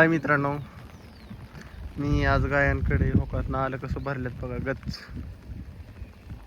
हाय मित्रांनो. मी आज गायांकडे होकात ना आलं कसं भरल्यात बघा गच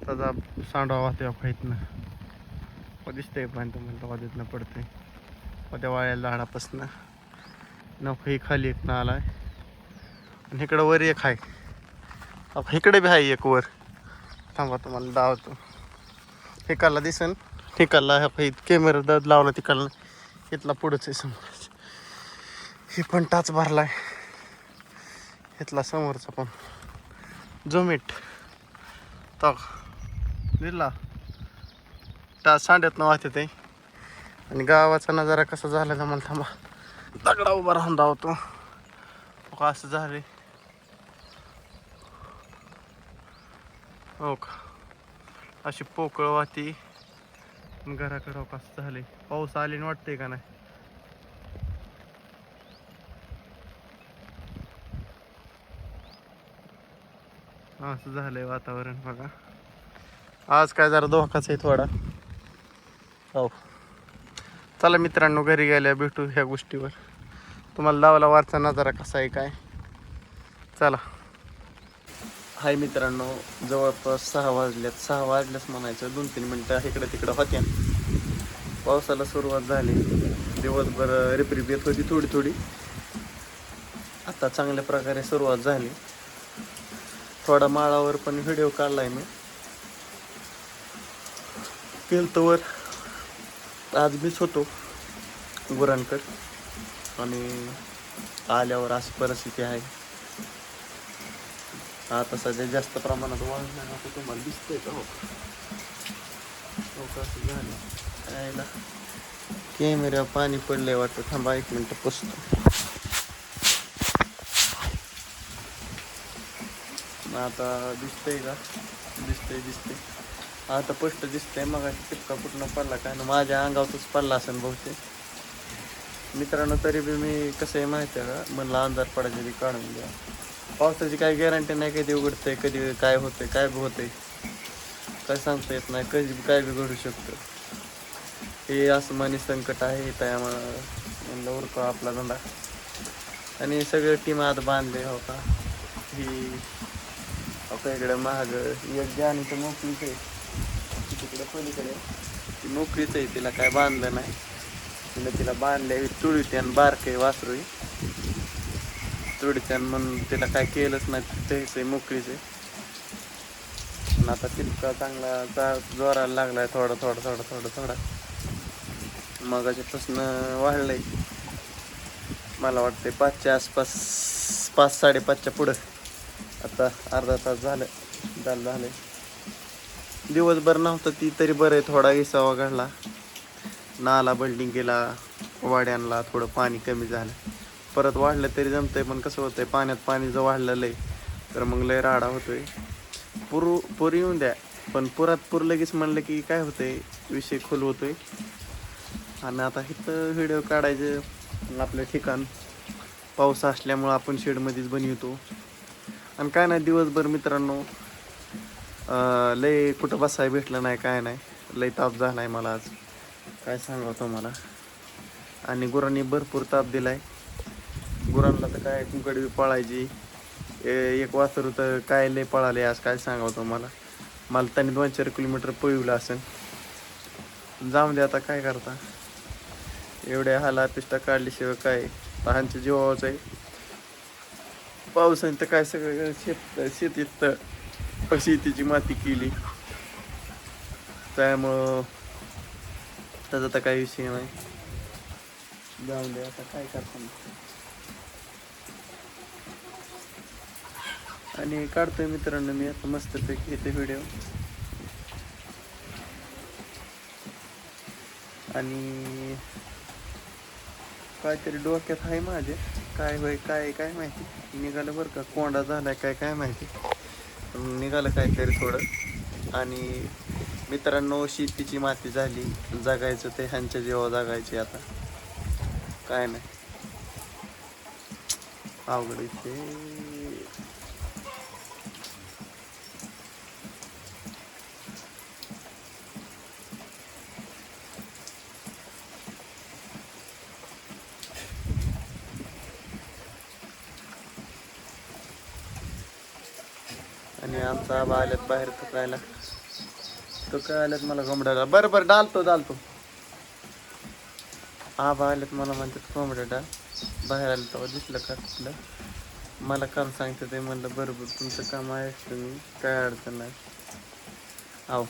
त्याचा सांडवा वाहते खाईतनं व हो दिसतंय पण तुम्हाला म्हणतो वाजतनं पडतंय. व त्या वाळ्या झाडापासनं नख खाली एक ना आलाय. आणि इकडं वर एक आहे इकडे बी आहे एक वर. थांबा तुम्हाला दावतो. ठिकाला दिसन. ठिकाला कॅमेरा दाद लावला तिकडला इथला पुढंच आहे समोर. हे पण टाच भरलाय. इथला समोरचा पण. जोमेट. तक दिला टाच सांड्यातनं वाहते ते. आणि गावाचा नजारा कसा झाला तर मला थांबा. दगडा उभा राहून धावतो. का असं झाले हो का? अशी पोकळ वाहती. घराकडं कसं झाले पाऊस आले वाटतंय का नाही? असं झालंय वातावरण बघा. आज काय जरा धोकाच आहे थोडा. हो. चला मित्रांनो घरी गेल्या भेटू ह्या गोष्टीवर. तुम्हाला लावला वारचा नजारा कसा आहे काय? चला. हाय मित्रांनो जवळपास सहा वाजल्यात. सहा वाजल्यास म्हणायचं दोन तीन मिनटं इकडं तिकडं होत्या. पावसाला सुरुवात झाली. दिवसभर रिपरिप येत होती थोडी थोडी आता चांगल्या प्रकारे सुरुवात झाली. थोडा माळावर पण व्हिडिओ काढलाय मी. केलतोवर आज मीच होतो गुरांकड. आणि आल्यावर अशी परिस्थिती आहे. आता सध्या जास्त प्रमाणात वाढलं नको तुम्हाला दिसतंय का हो? हो कसं झालं. यायला कॅमेऱ्या पाणी पडलंय वाटतं. थांबा एक मिनटं पुसतो मग आता दिसतंय का? दिसतंय दिसतंय. आता पष्ट दिसतंय मग टिपका कुठनं पडला काय? ना माझ्या अंगावरच पडला असेल बहुतेक. मित्रांनो तरी बी मी कसं आहे माहिती आहे का? म्हणलं अंधार पडायची आधी काढून द्या पावसाची काही गॅरंटी नाही कधी उघडतंय कधी काय होतंय काय बी होतंय. काय सांगता येत नाही कधी काय बी घडू शकतं. हे आसमानी संकट आहे त्यामुळं म्हणलं उरको आपला धंदा. आणि सगळं टीम आत बांधले हो का? ही आता इकडे महाग एक आणि तर मोकळीच आहे तिकडे पलीकडे. ती मोकळीच आहे तिला काय बांधलं नाही. तिला तिला बांधल्या तुळीते आणि बारके वासरू तुळीते म्हणून तिला काय केलंच नाही तेच आहे मोकळीच आहे. पण आता तितका चांगला जा जोराला लागलाय थोडा थोडा थोडा थोडा थोडा. मगाच्यापासून वाढलंय मला वाटते पाचच्या आसपास पाच साडेपाचच्या पुढं. आता अर्धा तास झालं झालं झालं. दिवसभर नव्हतं ती तरी बरं आहे थोडा विसावा घडला. नाला बिल्डिंग केला वाड्यांना थोडं पाणी कमी झालं. परत वाढलं तरी जमतंय पण कसं होतंय पाण्यात पाणी जर वाढलं लय तर मग लय राडा होतोय. पुरू पूर येऊन द्या पण पुरात पूर लगेच म्हणलं की काय होतंय विषय खोल होतोय. आणि आता इथं व्हिडिओ काढायचं आपलं ठिकाण. पाऊस असल्यामुळं आपण शेडमध्येच बनवतो. आणि काय नाही दिवसभर मित्रांनो लय कुठं बसाय भेटलं नाही काय नाही. लय ताप झाला आहे मला आज. काय सांगावं तुम्हाला? आणि गुरांनी भरपूर ताप दिला आहे गुरांना तर काय कुंकडवी पळायची. ए- एक वासरू तर काय लय पळाले आज काय सांगावं तुम्हाला? मला त्यांनी दोन चार किलोमीटर पळवलं असेल. जाऊन दे आता काय करता? एवढ्या हाला पिष्टा काढल्याशिवाय काय? तहांच्या जीवावरच आहे. पावसाने तर काय सगळं शेत शेतीत तर शेतीची माती केली. त्यामुळं त्याचा तर काही विषय नाही. जाऊन दे आता काय करता आणि काढतोय मित्रांनो मी आता मस्तपैकी येते व्हिडिओ आणि काहीतरी डोक्यात आहे माझे. काय होय काय काय माहिती? निघालं बरं का. कोंडा झाला काय काय माहिती? निघालं निघालं काहीतरी थोडं. आणि मित्रांनो शेतीची माती झाली. जगायचं ते ह्यांच्या जेव्हा जगायची आता. काय नाही. अवघड साहेब आल्यात बाहेर थकायला. तो काय आल्यात मला कोंबड्याला. बरं बरं डालतो डालतो. आबा आल्यात मला म्हणतात कोंबड्या डाल. बाहेर आलं तेव्हा दिसलं का तिथलं मला काम सांगतं ते म्हणलं बरोबर तुमचं काम आहे तुम्ही काय अडचण नाही. आव.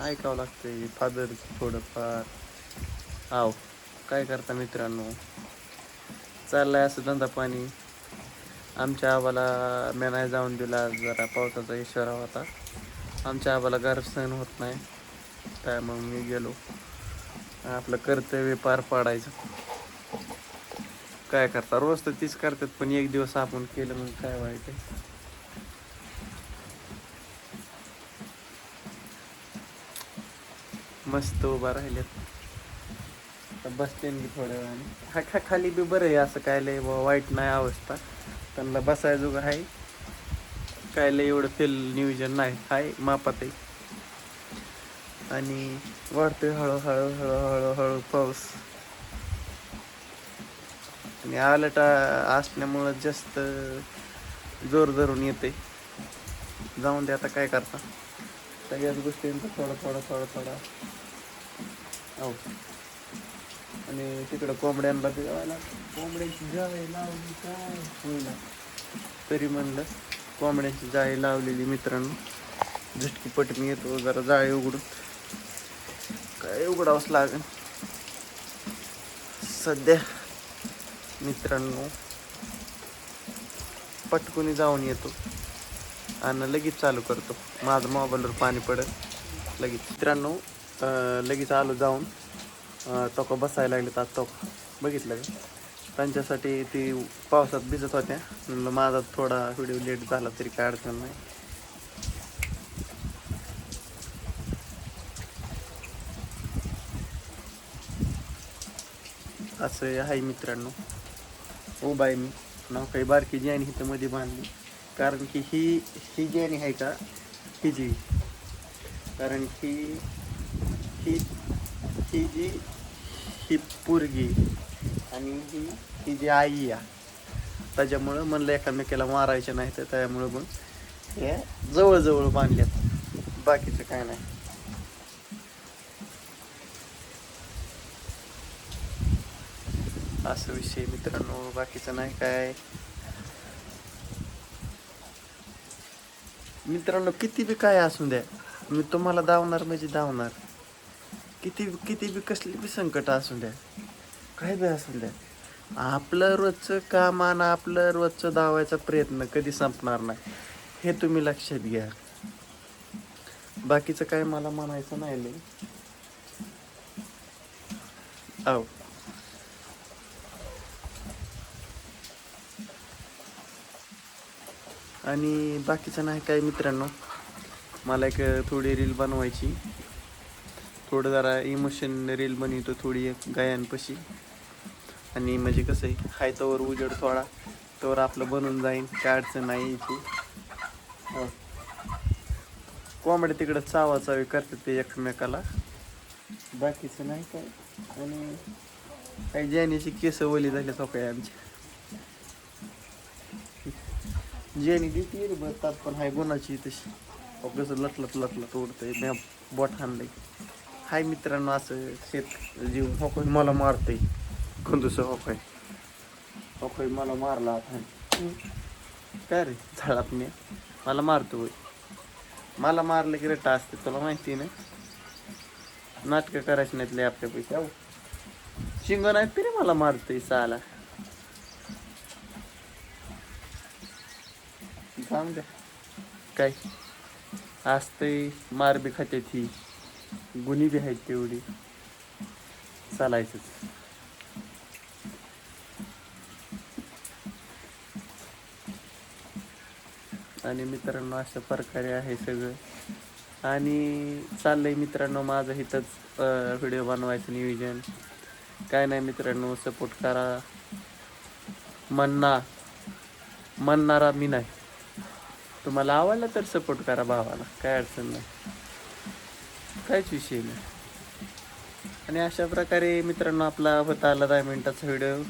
ऐकावं लागतंय फादर थोडंफार. आव काय करता मित्रांनो? चाललाय असं धंदा पाणी. आमच्या आबाला मी नाही जाऊन दिला जरा पावसाचा इशारा होता. आमच्या आबाला गार सहन होत नाही काय मग मी गेलो. आपलं कर्तव्य पार पाडायचं. काय करता? रोज तर तीच करतात पण एक दिवस आपण केलं मग काय वाईट आहे? मस्त उभा राहिलेत. आता बसते मी थोड्या वेळाने. हा खा खाली बी बरं आहे असं काय लय बुवा वाईट नाही अवस्था. त्यांना बसायजोगं आहे. काय लय एवढं फेल नियोजन नाही. आहे मापात आहे. आणि वाढतोय हळूहळू हळूहळू हळू पाऊस. आणि आलटा असल्यामुळं जास्त जोर धरून येते. जाऊन दे आता काय करता. सगळ्याच गोष्टींचा थोडा थोडा थोडा थोडा. हो. आणि तिकडं कोंबड्यांना बी लावायला. कोंबड्यांची जाळी लावली काय होईना तरी म्हणलं कोंबड्यांची जाळी लावलेली मित्रांनो. झटकी पट मी येतो जरा जाळी उघडून. काय उघडावंच लागेल सध्या मित्रांनो पटकुनी जाऊन येतो आणि लगेच चालू करतो. माझं मोबाईलवर पाणी पडत लगेच. मित्रांनो लगेच आलो जाऊन. तोका बसायला लागले तर तोका बघितलं का? त्यांच्यासाठी ती पावसात भिजत होत्या. म्हणलं माझा थोडा व्हिडिओ लेट झाला तरी काय अडचण नाही. असं आहे मित्रांनो. उभा आहे मी. नाव काही बारकी ज्यानी इथं मध्ये बांधली. कारण की ही ही ज्यानी आहे का ही जी. कारण की ही ही जी ही पोरगी. आणि ही ही जी आई या त्याच्यामुळं म्हणलं एकामेकाला मारायचं नाही तर त्यामुळं मग हे जवळजवळ बांधल्यात बाकीचं काय नाही. असं विषय मित्रांनो बाकीचं नाही काय. मित्रांनो किती बी काय असू द्या मी तुम्हाला धावणार म्हणजे धावणार. किती किती बी कसली बी संकट असू द्या काय बी असू द्या आपलं रोजचं काम आणि आपलं रोजचं धावायचा प्रयत्न कधी संपणार नाही. हे तुम्ही लक्षात घ्या. बाकीचं काय मला म्हणायचं नाही लई आहो. आणि बाकीचं नाही काय मित्रांनो? मला एक थोडी रील बनवायची. थोडं जरा इमोशन रील बनवतो थोडी एक गायांपाशी आणि म्हणजे कसं आहे हाय तोवर उजेड थोडा तोवर आपलं बनून जाईन काय अडचण नाही इथे हो. कोंबड्या तिकडं चावाचावी करतात ते एकमेकाला. बाकीचं नाही काय. आणि काही ज्यानीची केस ओली झाली तो काय आमच्या जेनी देते रे बरतात पण हाय गुणाची तशी. अहो, कसं लटलत लटलत उडतंय मी बोट हाणलंय. हाय मित्रांनो असं शेत जीव होकोय मला मारतंय. खंदूस होकोय होकोय मला मारला आता. काय रे झाडात मी? मला मारतो होय. मला मारलं की रेटा असते तुला माहिती ना? नाटकं करायची नाहीत लय आपल्या पैसे अहो शिंग नाही तरी मला मारतोय साला. सांग द्या काय? असतंय मार बी खात्यात ही. गुन्ही बी आहेत तेवढी. चालायचंच. आणि मित्रांनो अशा प्रकारे आहे सगळं. आणि चाललंय मित्रांनो माझं इथंच व्हिडिओ बनवायचं नियोजन. काय नाही मित्रांनो सपोर्ट करा. म्हणणार म्हणणारा मी नाही. तुम्हाला आवडला तर सपोर्ट करा भावाला काय अडचण नाही. काहीच विषय नाही. आणि अशा प्रकारे मित्रांनो आपला होता आला दहा मिनटाचा व्हिडिओ.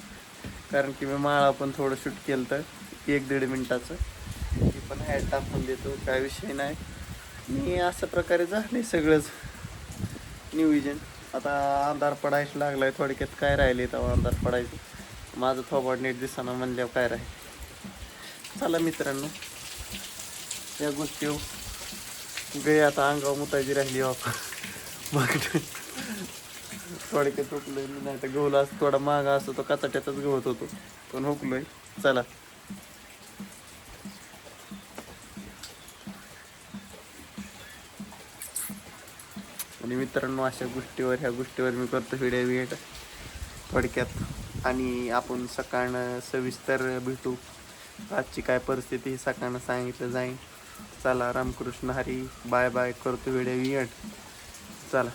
कारण की मी माळा पण थोडं शूट केलं तर एक दीड मिनटाचं. आपण हॅड टाकून देतो काय विषय नाही. मी अशा प्रकारे झाले सगळंच. नियोजन. आता अंधार पडायला आहे थोडक्यात काय राहिले तेव्हा अंधार पडायचं. माझं थोबाड नीट दिसताना म्हणल्यावर काय राहील. चला मित्रांनो या गोष्टी हो. गई आता अंगावर मुतायची राहिली हो बापा मग थोडक्यात हुकलोय मी नाही तर गहूला असं थोडा महागा असतो तो कचाट्यातच गवत होतो. पण हुकलोय. चला. आणि मित्रांनो अशा गोष्टीवर ह्या गोष्टीवर मी करतो व्हिडिओ भेट थोडक्यात. आणि आपण सकाळनं सविस्तर भेटू. आजची काय परिस्थिती ही सकाळनं सांगितलं जाईल चला रामकृष्ण हरी. Bye bye. करतो व्हिडिओ भेट चला.